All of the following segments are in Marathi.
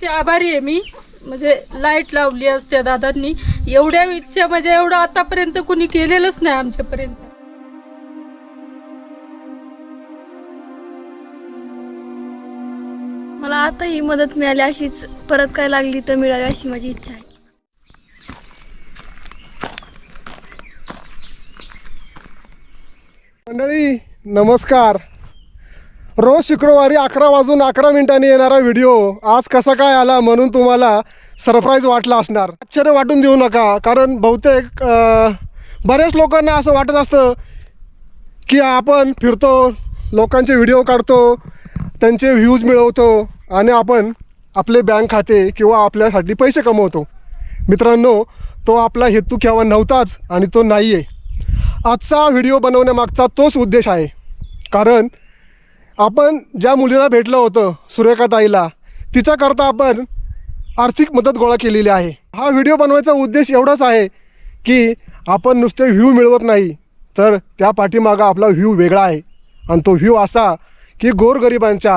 चे आभारी आहे मी. म्हणजे लाइट लावली असते दादांनी. एवढ्या इच्छा म्हणजे एवढं आतापर्यंत कुणी केलेलंच नाही आमच्यापर्यंत. मला आता ही मदत मिळाली अशीच परत काय लागली तर मिळावी अशी माझी इच्छा आहे. मंडळी नमस्कार. रोज शुक्रवारी अकरा वाजून अकरा मिनिटांनी येणारा व्हिडिओ आज कसा काय आला म्हणून तुम्हाला सरप्राईज वाटला असणार. आश्चर्य वाटून देऊ नका कारण बहुतेक बऱ्याच लोकांना असं वाटत असतं की आपण फिरतो लोकांचे व्हिडिओ काढतो त्यांचे व्ह्यूज मिळवतो आणि आपण आपले बँक खाते किंवा आपल्यासाठी पैसे कमवतो. मित्रांनो तो आपला हेतू केव्हा नव्हताच आणि तो नाही आहे आजचा व्हिडिओ बनवण्यामागचा तोच उद्देश आहे. कारण आपण ज्या मुलीला भेटलं होतं सुरेखाताईला तिच्याकरता आपण आर्थिक मदत गोळा केलेली आहे. हा व्हिडिओ बनवायचा उद्देश एवढाच आहे की आपण नुसते व्ह्यू मिळवत नाही तर त्या पाठीमागं आपला व्ह्यू वेगळा आहे. आणि तो व्ह्यू असा की गोरगरिबांच्या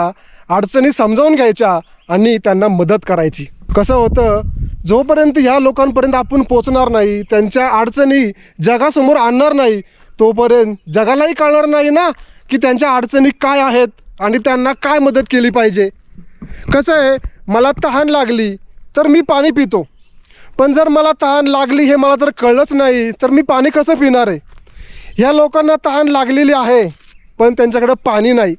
अडचणी समजावून घ्यायच्या आणि त्यांना मदत करायची. कसं होतं जोपर्यंत ह्या लोकांपर्यंत आपण पोचणार नाही त्यांच्या अडचणी जगासमोर आणणार नाही तोपर्यंत जगालाही कळणार नाही ना? की त्यांच्या अडचणी काय आहेत आणि त्यांना काय मदत केली पाहिजे? कसं आहे? मला तहान लागली तर मी पाणी पितो. पण जर मला तहान लागली हे मला तर कळलंच नाही तर मी पाणी कसं पिणार आहे? ह्या लोकांना तहान लागलेली आहे पण त्यांच्याकडं पाणी नाही.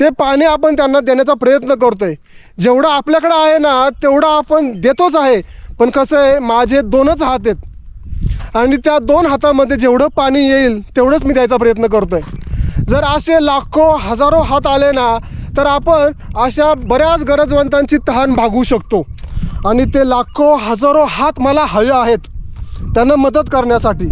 ते पाणी आपण त्यांना देण्याचा प्रयत्न करतो आहे जेवढं आपल्याकडं आहे ना तेवढं आपण देतोच आहे. पण कसं आहे? माझे दोनच हात आहेत. आणि त्या दोन हातामध्ये जेवढं पाणी येईल तेवढंच मी द्यायचा प्रयत्न करतो आहे जर असे लाखो हजारो हात आले ना तर आपण अशा बऱ्याच गरजवंतांची तहान भागवू शकतो. आणि ते लाखो हजारो हात मला हवे आहेत त्यांना मदत करण्यासाठी.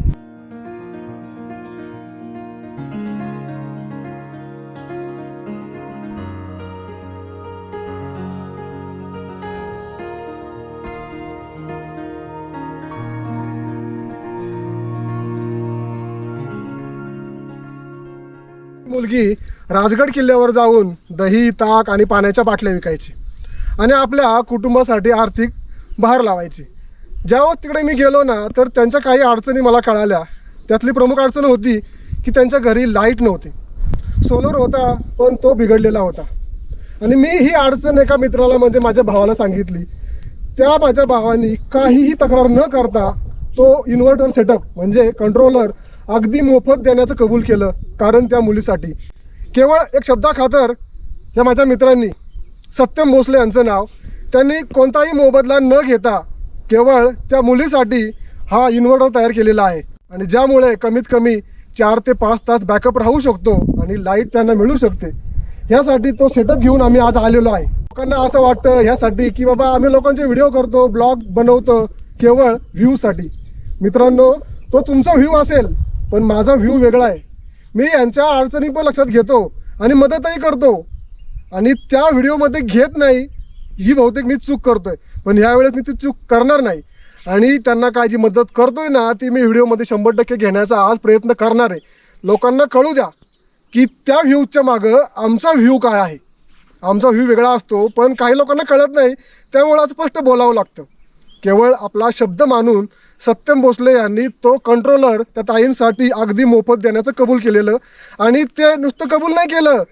मुलगी राजगड किल्ल्यावर जाऊन दही ताक आणि पाण्याच्या बाटल्या विकायची आणि आपल्या कुटुंबासाठी आर्थिक भार लावायची. ज्यावेळेस तिकडे मी गेलो ना तर त्यांच्या काही अडचणी मला कळाल्या. त्यातली प्रमुख अडचण होती की त्यांच्या घरी लाइट नव्हती. सोलर होता पण तो बिघडलेला होता. आणि मी ही अडचण एका मित्राला म्हणजे माझ्या भावाला सांगितली. त्या माझ्या भावानी काहीही तक्रार न करता तो इन्व्हर्टर सेटअप म्हणजे कंट्रोलर अगदी मोफत देण्याचं कबूल केलं कारण त्या मुलीसाठी. केवळ एक शब्दाखातर या माझ्या मित्रांनी सत्यम भोसले यांचं नाव त्यांनी कोणताही मोबदला न घेता केवळ त्या मुलीसाठी हा इन्व्हर्टर तयार केलेला आहे. आणि ज्यामुळे कमीत कमी चार ते पाच तास बॅकअप राहू शकतो आणि लाइट त्यांना मिळू शकते. ह्यासाठी तो सेटअप घेऊन आम्ही आज आलेलो आहे. लोकांना असं वाटतं ह्यासाठी की बाबा आम्ही लोकांचे व्हिडिओ करतो ब्लॉग बनवतो केवळ व्ह्यूसाठी मित्रांनो तो तुमचा व्ह्यू असेल पण माझा व्ह्यू वेगळा आहे. मी यांच्या अडचणी पण लक्षात घेतो आणि मदतही करतो. आणि त्या व्हिडिओमध्ये घेत नाही ही बहुतेक मी चूक करतोय. पण ह्यावेळेस मी ती चूक करणार नाही. आणि त्यांना काय जी मदत करतोय ना ती मी व्हिडिओमध्ये शंभर टक्के घेण्याचा आज प्रयत्न करणार आहे. लोकांना कळू द्या की त्या व्ह्यूच्या मागं आमचा व्ह्यू काय आहे. आमचा व्ह्यू वेगळा असतो पण काही लोकांना कळत नाही त्यामुळे आज स्पष्ट बोलावं लागतं. केवळ आपला शब्द मानून सत्यम भोसले यांनी तो कंट्रोलर त्या ताईंसाठी अगदी मोफत देण्याचं कबूल केलेलं आणि ते नुसतं कबूल नाही केलं.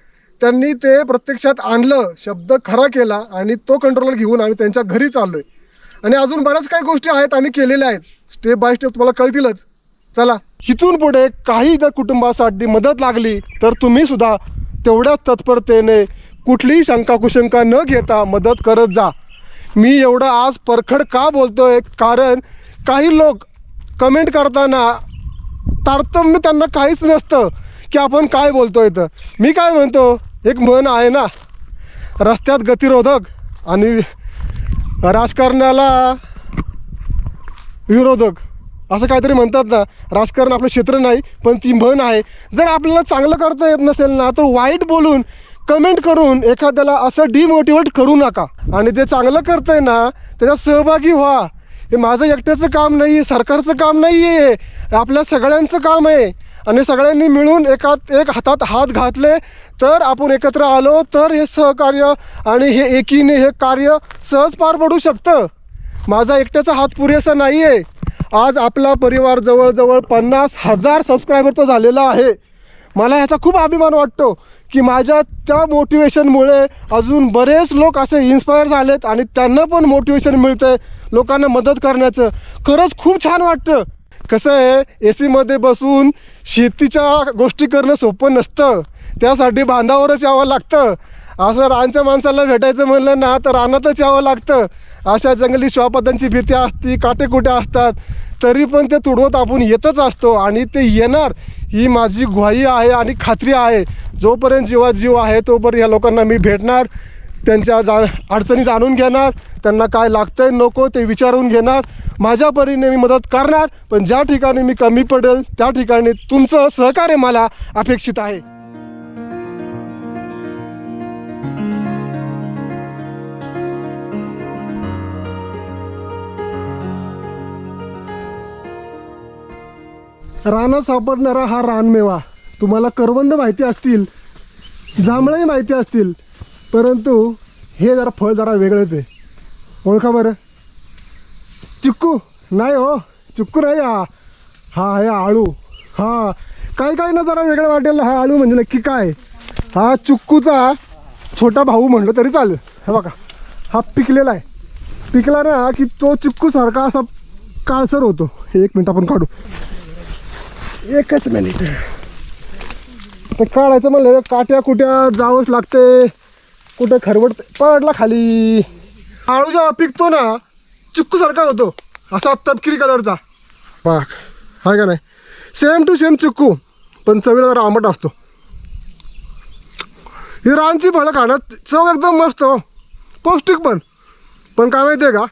त्यांनी ते प्रत्यक्षात आणलं शब्द खरा केला आणि तो कंट्रोलर घेऊन आम्ही त्यांच्या घरी चाललोय. आणि अजून बऱ्याच काही गोष्टी आहेत आम्ही केलेल्या आहेत. स्टेप बाय स्टेप तुम्हाला कळतीलच. चला इथून पुढे काही जर कुटुंबासाठी मदत लागली तर तुम्ही सुद्धा तेवढ्याच तत्परतेने कुठलीही शंका कुशंका न घेता मदत करत जा. मी एवढं आज परखड का बोलतोय? कारण काही लोक कमेंट करताना तारतम्य त्यांना काहीच नसतं की आपण काय बोलतोय तर मी काय म्हणतो? एक म्हण आहे ना रस्त्यात गतिरोधक आणि राजकारणाला विरोधक असं काहीतरी म्हणतात ना राजकारण आपलं क्षेत्र नाही पण ती म्हण आहे. जर आपल्याला चांगलं करता येत नसेल ना तर वाईट बोलून कमेंट करून एखाद्याला असं डिमोटिवेट करू नका. आणि जे चांगलं करतंय ना त्याच्यात सहभागी व्हा. हे माझं एकट्याचं काम नाही आहे सरकारचं काम नाही आहे आपल्या सगळ्यांचं काम आहे. आणि सगळ्यांनी मिळून एकात एक हातात हात घातले तर आपण एकत्र आलो तर हे सहकार्य आणि हे एकीने हे कार्य सहज पार पडू शकतं. माझा एकट्याचा हात पुरेसा नाही आहे आज आपला परिवार जवळजवळ पन्नास हजार सबस्क्रायबरचा झालेला आहे. मला ह्याचा खूप अभिमान वाटतो की माझ्या त्या मोटिवेशनमुळे अजून बरेच लोक असे इन्स्पायर झालेत आणि त्यांना पण मोटिवेशन मिळतं लोकांना मदत करण्याचं. खरंच खूप छान वाटतं. कसं आहे ए सीमध्ये बसून शेतीच्या गोष्टी करणं सोपं नसतं. त्यासाठी बांधावरच यावं लागतं. असं रानच्या माणसाला भेटायचं म्हणलं ना तर रानातच यावं लागतं. अशा जंगली श्वापदांची भीती असती काटेकुटे असतात. तरी पण ते तुडवत आपण येतच असतो आणि ते येणार ही माझी ग्वाही आहे आणि खात्री आहे. जोपर्यंत जीवात जीव आहे तोपर्यंत या लोकांना मी भेटणार त्यांच्या जा अडचणी जाणून घेणार त्यांना काय लागतं आहे नको ते विचारून घेणार माझ्या परीने मी मदत करणार पण ज्या ठिकाणी मी कमी पडेल त्या ठिकाणी तुमचं सहकार्य मला अपेक्षित आहे. रानात सापडणारा हा रानमेवा. तुम्हाला करवंद माहिती असतील जांभळंही माहिती असतील परंतु हे जरा फळ जरा वेगळंच आहे. ओळखा बरं. चिक्कू नाही हो चिक्कू नाही हा. हा आहे आळू. हा. काय काय ना जरा वेगळं वाटेल हा आळू म्हणजे नक्की काय? हा चिक्कूचा छोटा भाऊ म्हणलं तरी चालेल. हे बघा हा पिकलेला आहे. पिकला ना की तो चिक्कूसारखा असा काळसर होतो. एक मिनिट आपण काढू. एकच मिनिट ते काढायचं म्हणलं काट्या कुट्या जावंच लागते. कुठं खरवड पडला खाली. आळू जेव्हा पिकतो ना चिक्कूसारखा होतो. असा तपकिरी कलरचा पाक हाय का नाही? Same to same chikoo. पण चवीला जरा आंबट असतो. ही रानची फळं खाण्यात चव एकदम मस्त हो. पौष्टिक पण. पण काय माहिती आहे का?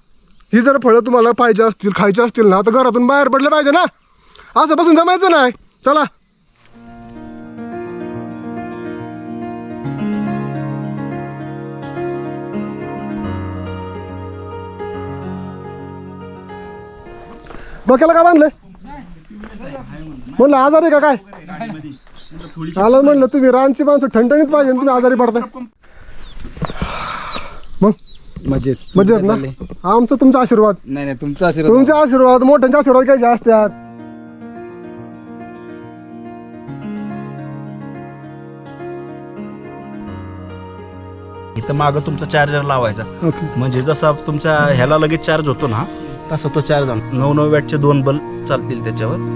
ही जर फळं तुम्हाला पाहिजे असतील खायची असतील ना तर घरातून बाहेर पडलं पाहिजे ना. असं बसून जमायचं नाही. चला. डोक्याला काय बांधलंय? म्हणलं आजारी का काय? आलं म्हणलं तुम्ही रानची माणसं ठणठणीत पाहिजे तुम्ही आजारी पडताय. मग? मजेत. मजेत ना? आमचा तुमचा आशीर्वाद. नाही नाही तुमचा आशीर्वाद तुमचे आशीर्वाद मोठ्यांचे आशीर्वाद काय जास्त असतात इथं मागं तुमचा चार्जर लावायचा. ओके म्हणजे जसा तुमच्या ह्याला लगेच चार्ज होतो ना तसा तो चार्ज नऊ नऊ वॅटचे दोन बल्ब चालतील त्याच्यावर.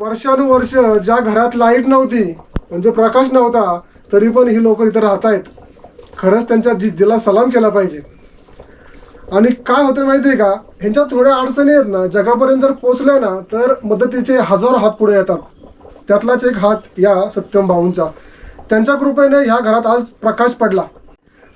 वर्षानुवर्ष ज्या घरात लाइट नव्हती म्हणजे प्रकाश नव्हता तरी पण ही लोक इथं राहत आहेत खरंच त्यांच्या जिद्दीला सलाम केला पाहिजे. आणि काय होतं माहिती आहे का? ह्यांच्या थोड्या अडचणी आहेत ना जगापर्यंत जर पोचल्या ना तर मदतीचे हजारो हात पुढे येतात. त्यातलाच एक हात या सत्यम भाऊंचा. त्यांच्या कृपेने ह्या घरात आज प्रकाश पडला.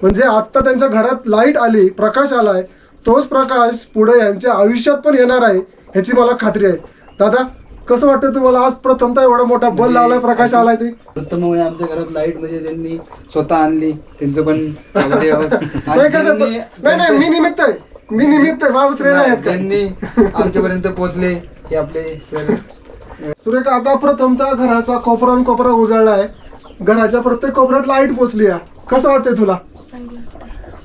म्हणजे आत्ता त्यांच्या घरात लाइट आली प्रकाश आलाय तोच प्रकाश पुढे यांच्या आयुष्यात पण येणार आहे ह्याची मला खात्री आहे. दादा कसं वाटतं तुम्हाला? आज प्रथमतः एवढा मोठा बल लावलाय प्रकाश आलाय ते. प्रथम म्हणजे आमच्या घरात लाइट म्हणजे त्यांनी स्वतः आणली. त्यांचं पण. आणि नाही कसं त्यांनी- नाही नाही मी निमित्त आहे. मी निमित्त आहे. माझं श्रेय नाही आहेत का? त्यांनी आमच्यापर्यंत पोहोचले हे आपले सर. सुरेख आता प्रथमतः घराचा कोपरा कोपरा उजळलाय. घराच्या प्रत्येक कोपऱ्यात लाइट पोचली आहे. कसं वाटतंय तुला?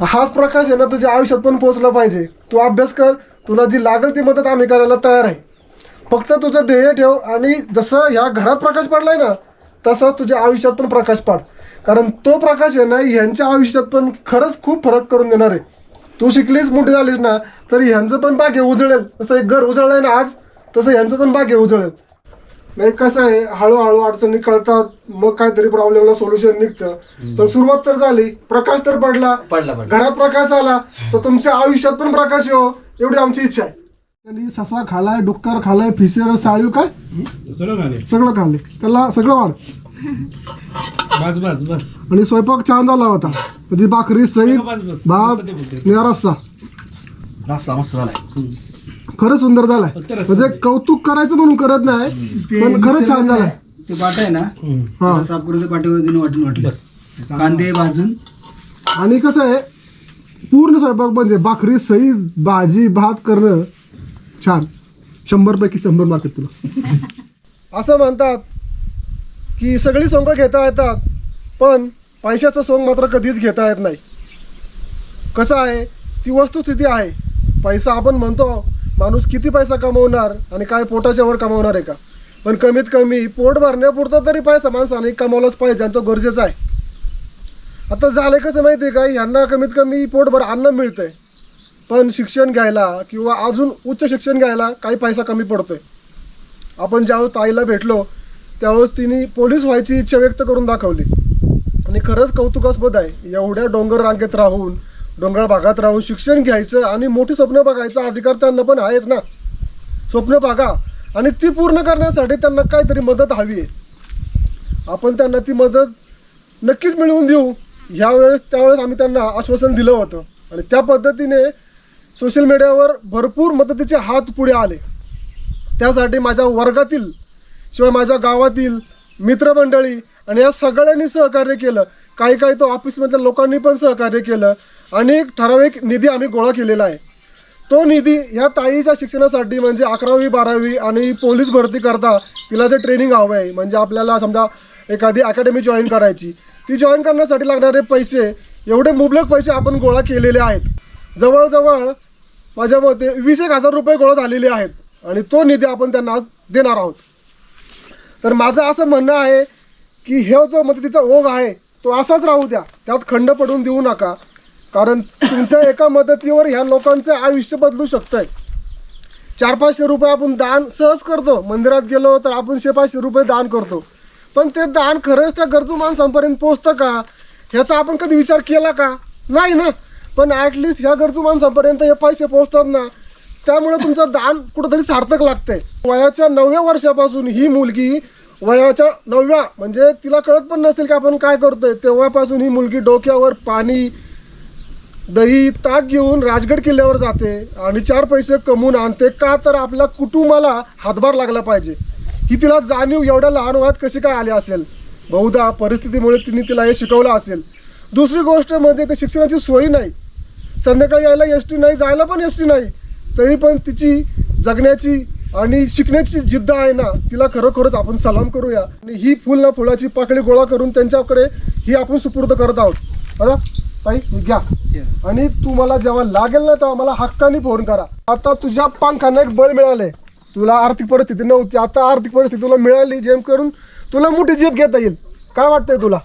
हाच प्रकाश आहे ना तुझ्या आयुष्यात पण पोचला पाहिजे. तू अभ्यास कर. तुला जी लागेल ती मदत आम्ही करायला तयार आहे. फक्त तुझं ध्येय ठेव आणि जसं ह्या घरात प्रकाश पडलाय ना तसंच तुझ्या आयुष्यात पण प्रकाश पाड. कारण तो प्रकाश आहे ना ह्यांच्या आयुष्यात पण खरंच खूप फरक करून देणार आहे. तू शिकलीस मोठी झालीस ना तर ह्यांचं पण भाग्य उजळेल. जसं एक घर उजळलंय ना आज तसं ह्यांचं पण भाग्य उजळेल. नाही कसं आहे हळूहळू अडचणी कळतात मग काहीतरी प्रॉब्लेमला सोल्युशन निघतं. पण सुरुवात तर झाली प्रकाश तर पडला. पडला पडला. घरात प्रकाश आला तर तुमच्या आयुष्यात पण प्रकाश येऊ एवढी आमची इच्छा आहे. त्यांनी ससा खालाय डुक्कर खालाय फिशर साळीव काय? सगळं झाले सगळं खाल्ले त्याला सगळं वाढ. बस बस बस. आणि स्वयंपाक छान झाला होता. म्हणजे भाकरी सईत बस, बस. भात ते बोलते. रस्सा. रस्सा मस्त झालाय. खरंच सुंदर झालाय. फक्त रस्सा. म्हणजे कौतुक करायचं म्हणून करत नाही पण खरंच छान झालाय. ते पाट आहे ना हा. साफ करून ते वाटून वाटलं बस. कांदे भाजून. आणि कसं आहे पूर्ण स्वयंपाक म्हणजे भाकरी सही भाजी भात करणं छान. शंभर पैकी शंभर मार्क तुला. असं म्हणतात की सगळी सोंग घेता येतात पण पैशाचं सोंग मात्र कधीच घेता येत नाही. कसं आहे? ती वस्तुस्थिती आहे. पैसा आपण म्हणतो माणूस किती पैसा कमवणार आणि काय पोटाच्या वर कमवणार आहे का? पण कमीत कमी पोट भरण्यापुरता तरी पैसा माणसाने कमावलाच पाहिजे आणि तो गरजेचा आहे. आता झालं कसं माहिती आहे का? ह्यांना कमीत कमी पोटभर अन्न मिळतंय. पण शिक्षण घ्यायला किंवा अजून उच्च शिक्षण घ्यायला काही पैसा कमी पडतोय. आपण ज्यावेळेस ताईला भेटलो त्यावेळेस तिने पोलीस व्हायची इच्छा व्यक्त करून दाखवली. आणि खरंच कौतुकास्पद आहे. एवढ्या डोंगर रांगेत राहून डोंगराळ भागात राहून शिक्षण घ्यायचं आणि मोठी स्वप्न बघायचा अधिकार त्यांना पण आहेच ना. स्वप्न बघा आणि ती पूर्ण करण्यासाठी त्यांना काहीतरी मदत हवी आहे. आपण त्यांना ती मदत नक्कीच मिळवून देऊ. ह्यावेळेस त्यावेळेस आम्ही त्यांना आश्वासन दिलं होतं. आणि त्या पद्धतीने सोशल मीडियावर भरपूर मदतीचे हात पुढे आले. त्यासाठी माझ्या वर्गातील शिवाय माझ्या गावातील मित्रमंडळी आणि या सगळ्यांनी सहकार्य केलं. काही काही तो ऑफिसमधल्या लोकांनी पण सहकार्य केलं. आणि एक ठराविक निधी आम्ही गोळा केलेला आहे. तो निधी ह्या ताईच्या शिक्षणासाठी म्हणजे अकरावी बारावी आणि पोलीस भरती करता तिला जे ट्रेनिंग हवं आहे म्हणजे आपल्याला समजा एखादी अकॅडमी जॉईन करायची ती जॉईन करण्यासाठी लागणारे पैसे एवढे मुबलक पैसे आपण गोळा केलेले आहेत. जवळजवळ माझ्या मते वीस एक हजार रुपये गोळा झालेले आहेत आणि तो निधी आपण त्यांना आज देणार आहोत. तर माझं असं म्हणणं आहे की हे जो मदतीचा ओघ आहे तो असाच राहू द्या. त्यात खंड पडून देऊ नका. कारण तुमच्या एका मदतीवर ह्या लोकांचं आयुष्य बदलू शकतं आहे चार पाचशे रुपये आपण दान सहज करतो. मंदिरात गेलो तर आपण शे पाचशे रुपये दान करतो. पण ते दान खरंच त्या गरजू माणसांपर्यंत पोचतं का? ह्याचा आपण कधी विचार केला का? नाही ना. पण ॲटलिस्ट ह्या गरजू माणसापर्यंत हे पैसे पोचतात ना त्यामुळे तुमचं दान कुठंतरी सार्थक लागतंय. वयाच्या नवव्या वर्षापासून ही मुलगी वयाच्या नवव्या म्हणजे तिला कळत पण नसेल की आपण काय करतोय तेव्हापासून ही मुलगी डोक्यावर पाणी दही ताक घेऊन राजगड किल्ल्यावर जाते आणि चार पैसे कमवून आणते. का तर आपल्या कुटुंबाला हातभार लागला पाहिजे. ही तिला जाणीव एवढ्या लहान वयात कशी काय आली असेल? बहुधा परिस्थितीमुळे तिने तिला हे शिकवलं असेल. दुसरी गोष्ट म्हणजे ते शिक्षणाची सोयी नाही. संध्याकाळी यायला एस टी नाही जायला पण एस टी नाही. तरी पण तिची जगण्याची आणि शिकण्याची जिद्द आहे ना तिला खरोखरच आपण सलाम करूया. आणि ही फुल ना फुलाची पाकळी गोळा करून त्यांच्याकडे ही आपण सुपूर्द करत आहोत. आता ताई घ्या. आणि तुम्हाला जेव्हा लागेल ना तेव्हा मला हक्काने फोन करा. आता तुझ्या पंखांना एक बळ मिळाले तुला आर्थिक परिस्थिती नव्हती. आता आर्थिक परिस्थिती तुला मिळाली जेम करून तुला मोठी जीप घेता येईल. काय वाटतंय तुला?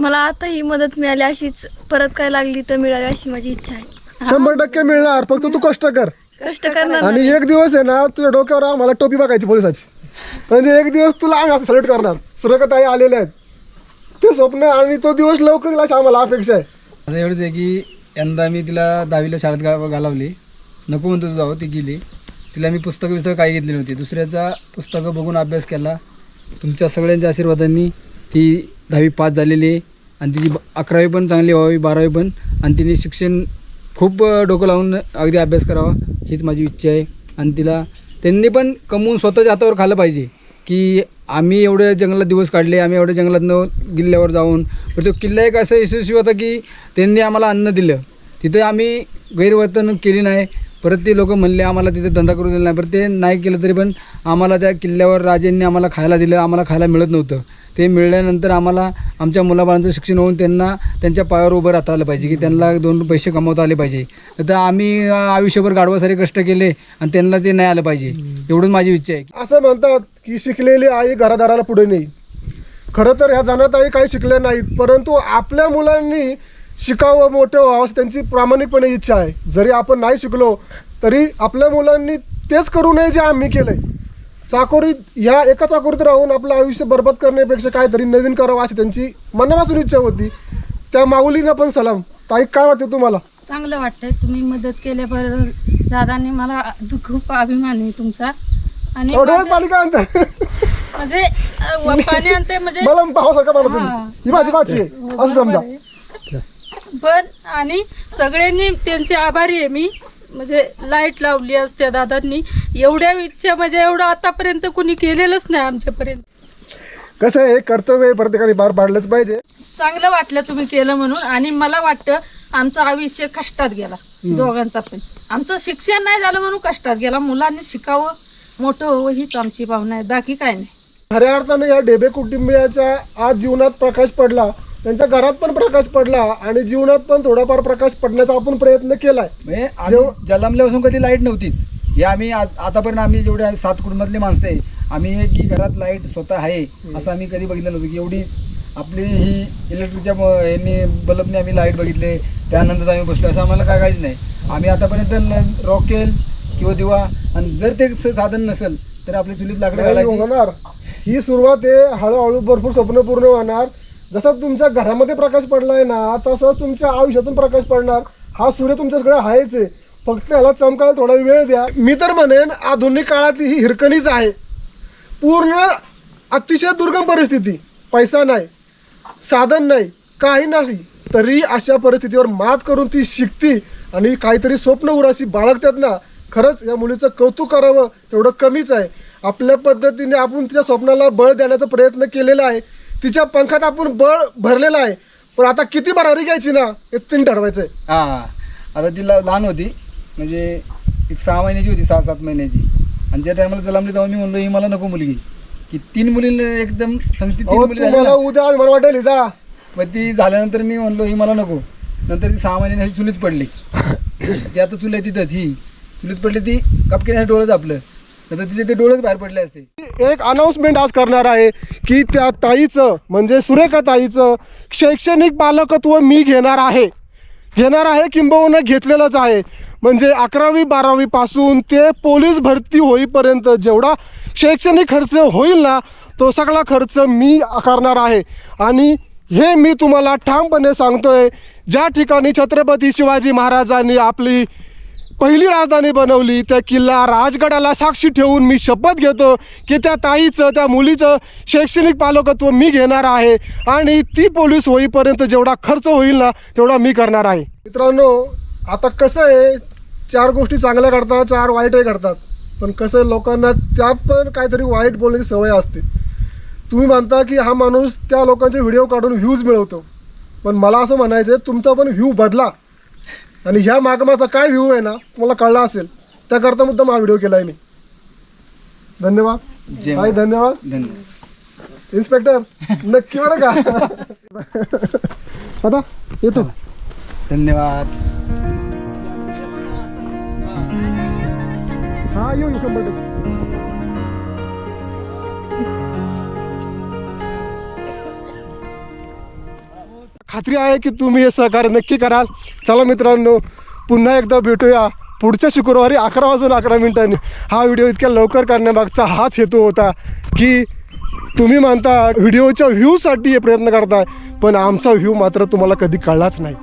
मला आता ही मदत मिळाली अशीच परत काय लागली तर मिळावी अशी माझी इच्छा आहे. शंभर टक्के मिळणार फक्त तू कष्ट कर. कष्ट करणार आणि एक दिवस आहे ना तुझ्या डोक्यावर आम्हाला टोपी बघायची पोलिसाची. म्हणजे एक दिवस तुला आम्ही असं सलेक्ट करणार. सुरकताई आलेले आहेत. ते स्वप्न आणि तो दिवस लवकर येईल अशी आम्हाला अपेक्षा आहे. आता एवढंच आहे की यंदा मी तिला दहावीला शाळेत गा घालावली. नको म्हणतो तू जाऊ ती गेली. तिला मी पुस्तकं बिस्तकं काही घेतली नव्हती. दुसऱ्याचा पुस्तकं बघून अभ्यास केला. तुमच्या सगळ्यांच्या आशीर्वादांनी ती दहावी पास झालेली आहे. आणि तिची अकरावी पण चांगली व्हावी बारावी पण. आणि तिने शिक्षण खूप डोकं लावून अगदी अभ्यास करावा हीच माझी इच्छा आहे. आणि तिला त्यांनी पण कमवून स्वतःच्या हातावर खाल्लं पाहिजे की आम्ही एवढे जंगलात दिवस काढले आम्ही एवढ्या जंगलातनं किल्ल्यावर जाऊन पण तो किल्ला एक असं यशस्वी होता की त्यांनी आम्हाला अन्न दिलं. तिथे आम्ही गैरवर्तन केली नाही. परत ते लोक म्हणले आम्हाला तिथे धंदा करू दिला नाही. परत ते नाही केलं तरी पण आम्हाला त्या किल्ल्यावर राजांनी आम्हाला खायला दिलं आम्हाला खायला मिळत नव्हतं. ते मिळाल्यानंतर आम्हाला आमच्या मुलाबाळांचं शिक्षण होऊन त्यांना त्यांच्या पायावर उभं राहता आलं पाहिजे की त्यांना दोन पैसे कमवता आले पाहिजे. तर आम्ही आयुष्यभर गाडवासारे कष्ट केले आणि त्यांना ते नाही आलं पाहिजे. एवढंच माझी इच्छा आहे. असं म्हणतात की शिकलेली आई घरादाराला पुढे नाही खरं तर ह्या जनाताई काही शिकल्या नाहीत परंतु आपल्या मुलांनी शिकावं मोठं व्हावं त्यांची प्रामाणिकपणे इच्छा आहे. जरी आपण नाही शिकलो तरी आपल्या मुलांनी तेच करू नये जे आम्ही केलं आहे चाकोरीत ह्या एका चाकोरीत राहून आपलं आयुष्य बरबाद करण्यापेक्षा काहीतरी नवीन करावं अशी त्यांची मनापासून इच्छा होती. त्या माऊलींना पण सलाम. ताई काय वाटते तुम्हाला? चांगलं वाटतंय. तुम्ही मदत केल्याबरोबर दादाने मला खूप अभिमान आहे तुमचा. आणि एवढ्या माझं- पाणी काय म्हणजे अं, पाणी आणते म्हणजे मला भावासारखा मला हा. तुम्ही. ही. माझी भाची आहे. असं समजा. पण आणि सगळ्यांनी त्यांचे आभारी आहे मी. म्हणजे लाइट लावली असते दादांनी. एवढ्या इच्छा म्हणजे एवढं आतापर्यंत कुणी केलेलंच नाही आमच्यापर्यंत. कसं आहे कर्तव्य प्रत्येकाने पार पाडलंच पाहिजे. चांगलं वाटलं तुम्ही केलं म्हणून आणि मला वाटतं आमचं आयुष्य कष्टात गेला दोघांचा पण. आमचं शिक्षण नाही झालं म्हणून कष्टात गेला. मुलांनी शिकावं मोठं व्हावं हीच आमची भावना आहे. बाकी काय नाही. खऱ्या अर्थाने या डेबे कुटुंबियाच्या आज जीवनात प्रकाश पडला. त्यांच्या घरात पण प्रकाश पडला आणि जीवनात पण थोडाफार प्रकाश पडण्याचा आपण प्रयत्न केलाय. म्हणजे आम्ही जन्मल्यापासून कधी लाइट नव्हतीच. हे आम्ही आतापर्यंत आम्ही जेवढे सात कुटुंबातले माणसं आहे आम्ही हे की घरात लाइट स्वतः आहे असं आम्ही कधी बघितलं नव्हतं. की एवढी आपली ही इलेक्ट्रिकच्या ब- यांनी बल्बने आम्ही लाइट बघितले त्यानंतर आम्ही बसलो असं आम्हाला काय काहीच नाही. आम्ही आतापर्यंत रॉकेल किंवा दिवा आणि जर ते स- साधन नसेल तर आपली चुलीत लाकडं नाही घालायची. होणार. ही सुरुवात आहे हळूहळू भरपूर स्वप्न पूर्ण होणार. जसा तुमच्या घरामध्ये प्रकाश पडलाय ना तसंच तुमच्या आयुष्यातून प्रकाश पडणार. हा सूर्य तुमच्याकडे आहेच आहे. फक्त याला चमकायला थोडा वेळ द्या. मी तर म्हणेन आधुनिक काळात ही हिरकणीच आहे. पूर्ण अतिशय दुर्गम परिस्थिती. पैसा नाही साधन नाही काही नाही. तरी अशा परिस्थितीवर मात करून ती शिकती आणि काहीतरी स्वप्न उराशी बाळगतात ना खरंच या मुलीचं कौतुक करावं तेवढं कमीच आहे. आपल्या पद्धतीने आपण तिच्या स्वप्नाला बळ देण्याचा प्रयत्न केलेला आहे. तिच्या पंखात आपण बळ भरलेलं आहे. पण आता किती भरारी घ्यायची ना हे तिने ठरवायचं आहे हां आता तिला लहान होती. म्हणजे एक सहा महिन्याची होती सहा सात महिन्याची. आणि ज्या टायमाला जलमली तेव्हा मी म्हणलो ही मला नको मुलगी. की तीन मुलींना एकदम सांगते तीन अहो मुली झाल्या तुम्हाला ना. उद्या मला वाटेल जा मग ती झाल्यानंतर मी म्हणलो ही मला नको. नंतर ती सहा महिन्याची अशी चुलीत पडली. ती आता चुल आहे तिथंच ही. चुलीत पडली ती कपकिने डोळं आपलं तर तिचे ते डोळेच बाहेर पडले असते. एक अनाऊन्समेंट आज करणार आहे की त्या ताईचं म्हणजे सुरेखा ताईचं शैक्षणिक पालकत्व मी घेणार आहे. घेणार आहे किंबहुना घेतलेलंच आहे. म्हणजे अकरावी बारावीपासून ते पोलीस भरती होईपर्यंत जेवढा शैक्षणिक खर्च होईल ना तो सगळा खर्च मी करणार आहे. आणि हे मी तुम्हाला ठामपणे सांगतोय ज्या ठिकाणी छत्रपती शिवाजी महाराजांनी आपली पहिली राजधानी बनवली. त्या किल्ला राजगडाला साक्षी ठेवून मी शपथ घेतो की त्या ताईचं त्या मुलीचं शैक्षणिक पालकत्व मी घेणार आहे आणि ती पोलीस होईपर्यंत जेवढा खर्च होईल ना तेवढा मी करणार आहे. मित्रांनो आता कसं आहे चार गोष्टी चांगल्या घडतात चार वाईटही घडतात. पण कसं आहे लोकांना त्यात पण काहीतरी वाईट बोलण्याची सवय असते. तुम्ही म्हणता की हा माणूस त्या लोकांचे व्हिडिओ काढून व्ह्यूज मिळवतो. पण मला असं म्हणायचं आहे तुमचा पण व्ह्यू बदला. आणि ह्या मागमाचा काय व्ह्यू आहे ना तुम्हाला कळला असेल. त्याकरता मुद्दाम हा व्हिडिओ केला आहे मी. धन्यवाद. धन्यवाद. धन्यवाद. इन्स्पेक्टर नक्की बरं का? आता येतो. धन्यवाद. हा येऊ येऊ शंभर टक्के. खात्री आहे की तुम्ही हे सहकार्य नक्की कराल. चला मित्रांनो पुन्हा एकदा भेटूया. पुढच्या शुक्रवारी अकरा वाजून अकरा मिनिटांनी. हा व्हिडिओ इतक्या लवकर करण्यामागचा हाच हेतू होता की तुम्ही म्हणता व्हिडिओच्या व्ह्यूसाठी हे प्रयत्न करताय. पण आमचा व्ह्यू मात्र तुम्हाला कधी कळलाच नाही.